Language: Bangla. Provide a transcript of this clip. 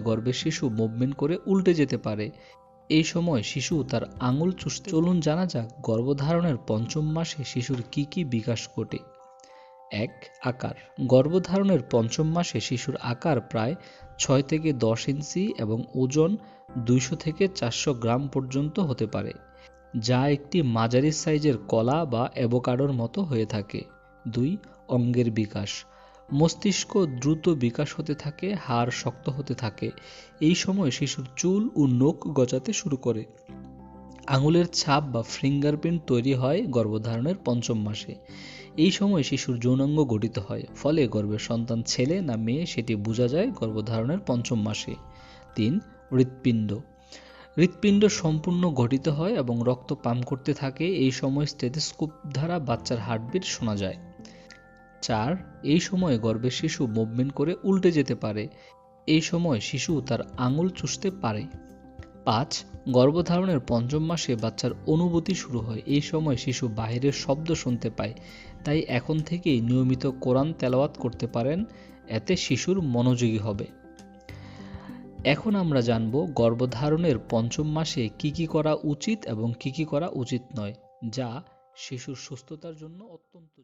গর্ভের শিশু মুভমেন্ট করে উল্টে যেতে পারে। এই সময় শিশু তার আঙুল চুষতে চলুন জানা যাক গর্ভধারণের পঞ্চম মাসে শিশুর কি কি বিকাশ ঘটে। এক, আকার। গর্ভধারণের পঞ্চম মাসে শিশুর আকার প্রায় ছয় থেকে দশ ইঞ্চি এবং ওজন দুইশো থেকে চারশো গ্রাম পর্যন্ত হতে পারে, যা একটি মাঝারি সাইজের কলা বা অ্যাভোকাডোর মতো হয়ে থাকে। দুই, অঙ্গের বিকাশ। মস্তিষ্ক দ্রুত বিকাশ হতে থাকে, হাড় শক্ত হতে থাকে। এই সময় শিশুর চুল ও নখ গজাতে শুরু করে। আঙুলের ছাপ বা ফিঙ্গারপ্রিন্ট তৈরি হয় গর্ভধারণের পঞ্চম মাসে। এই সময় শিশুর যৌনাঙ্গ গঠিত হয়, ফলে গর্ভের সন্তান ছেলে না মেয়ে সেটি বোঝা যায় গর্ভধারণের পঞ্চম মাসে। তিন, হৃৎপিণ্ড। হৃৎপিণ্ড সম্পূর্ণ গঠিত হয় এবং রক্ত পাম্প করতে থাকে। এই সময় স্টেথোস্কোপ দ্বারা বাচ্চার হার্টবিট শোনা যায়। চার, এই সময় গর্ভের শিশু মুভমেন্ট করে উল্টে যেতে পারে। এই সময় শিশু তার আঙুল চুষতে পারে। পাঁচ, গর্ভধারণের পঞ্চম মাসে বাচ্চার অনুভূতি শুরু হয়। এই সময় শিশু বাইরের শব্দ শুনতে পায়। তাই এখন থেকেই নিয়মিত কোরআন তেলাওয়াত করতে পারেন। এতে শিশুর মনোযোগী হবে। এখন আমরা জানব গর্ভধারণের পঞ্চম মাসে কি কি করা উচিত এবং কি কি করা উচিত নয়, যা শিশুর সুস্থতার জন্য অত্যন্ত